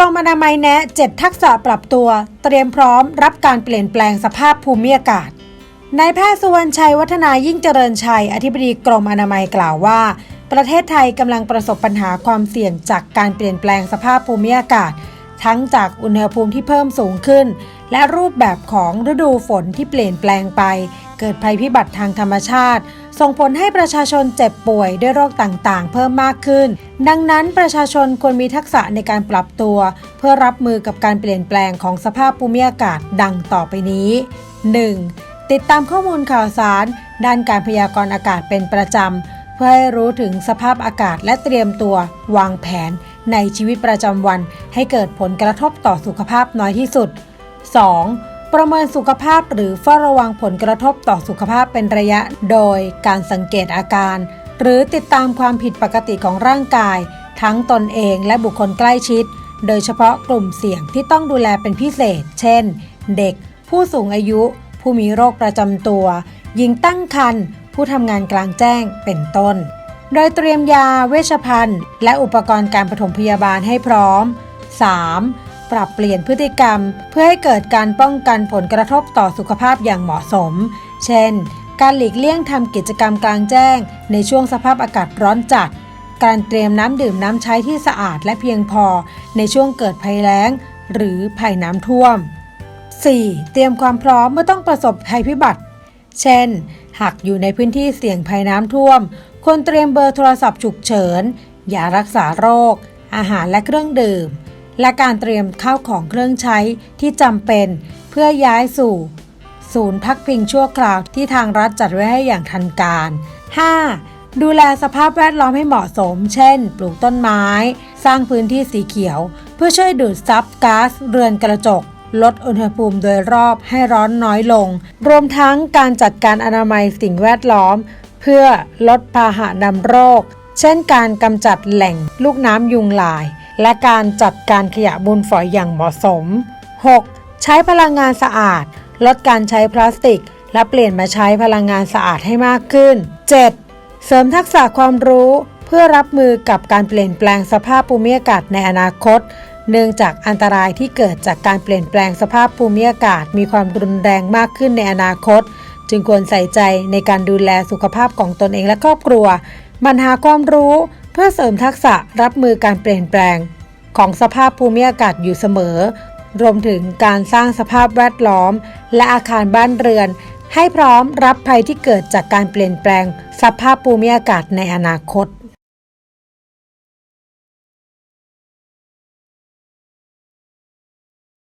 รมอนามัยแนะ7ทักษะปรับตัว เตรียมพร้อมรับการเปลี่ยนแปลงสภาพภูมิอากาศนายแพทย์สุวรรณชัยวัฒนายิ่งเจริญชัย อธิบดีกรมอนามัยกล่าวว่า ประเทศไทยกำลังประสบปัญหาความเสี่ยงจากการเปลี่ยนแปลงสภาพภูมิอากาศ ทั้งจากอุณหภูมิที่เพิ่มสูงขึ้น และรูปแบบของฤดูฝนที่เปลี่ยนแปลงไป เกิดภัยพิบัติทางธรรมชาติ ส่งผลให้ประชาชนเจ็บป่วยด้วยโรคต่างๆ เพิ่มมากขึ้น ดังนั้นประชาชนควรมีทักษะในการปรับตัว เพื่อรับมือกับการเปลี่ยนแปลงของสภาพภูมิอากาศดังต่อไปนี้ 1. ติดตามข้อมูลข่าวสาร ด้านการพยากรณ์อากาศเป็นประจำเพื่อให้รู้ถึงสภาพอากาศและเตรียมตัววางแผน ในชีวิตประจำวันให้เกิดผลกระทบต่อสุขภาพน้อยที่สุด 2. ประเมินสุขภาพหรือเฝ้าระวังผลกระทบต่อสุขภาพเป็นระยะ โดยการสังเกตอาการ หรือติดตามความผิดปกติของร่างกาย ทั้งตนเองและบุคคลใกล้ชิด โดยเฉพาะกลุ่มเสี่ยงที่ต้องดูแลเป็นพิเศษ เช่น เด็ก ผู้สูงอายุ ผู้มีโรคประจำตัว หญิงตั้งครรภ์ผู้ทำงานกลางแจ้งเป็นต้น โดยเตรียมยาเวชภัณฑ์ และอุปกรณ์การปฐมพยาบาลให้พร้อม 3. ปรับเปลี่ยนพฤติกรรม เพื่อให้เกิดการป้องกันผลกระทบต่อสุขภาพอย่างเหมาะสม เช่น การหลีกเลี่ยงทำกิจกรรมกลางแจ้ง ในช่วงสภาพอากาศร้อนจัด การเตรียมน้ำดื่มน้ำใช้ที่สะอาดและเพียงพอ ในช่วงเกิดภัยแล้ง หรือภัยน้ำท่วม 4. เตรียมความพร้อมเมื่อต้องประสบภัยพิบัติ เช่น หากอยู่ในพื้นที่เสี่ยงภัยน้ำท่วม ควรเตรียมเบอร์โทรศัพท์ฉุกเฉินยารักษาโรค อาหารและเครื่องดื่ม และการเตรียมข้าวของเครื่องใช้ที่จำเป็น เพื่อย้ายสู่ ศูนย์พักพิงชั่วคราวที่ทางรัฐจัดไว้ให้อย่างทันการ 5. ดูแลสภาพแวดล้อมให้เหมาะสม เช่น ปลูกต้นไม้ สร้างพื้นที่สีเขียว เพื่อช่วยดูดซับก๊าซเรือนกระจก ลดอุณหภูมิโดยรอบให้ร้อนน้อยลง รวมทั้งการจัดการอนามัยสิ่งแวดล้อม เพื่อลดพาหะนำโรค เช่นการกำจัดแหล่งลูกน้ำยุงลาย และการจัดการขยะมูลฝอยอย่างเหมาะสม 6. ใช้พลังงานสะอาด ลดการใช้พลาสติก และเปลี่ยนมาใช้พลังงานสะอาดให้มากขึ้น 7. เสริมทักษะความรู้เพื่อรับมือกับการเปลี่ยนแปลงสภาพภูมิอากาศในอนาคต เนื่องจากอันตรายที่เกิดจากการเปลี่ยนแปลงสภาพภูมิอากาศมีความรุนแรงมากขึ้นในอนาคต จึงควรใส่ใจในการดูแลสุขภาพของตนเองและครอบครัวมันหาความรู้เพื่อเสริมทักษะรับมือการเปลี่ยนแปลง ของสภาพภูมิอากาศอยู่เสมอ รวมถึงการสร้างสภาพแวดล้อม และอาคารบ้านเรือน ให้พร้อมรับภัยที่เกิดจากการเปลี่ยนแปลง สภาพภูมิอากาศในอนาคต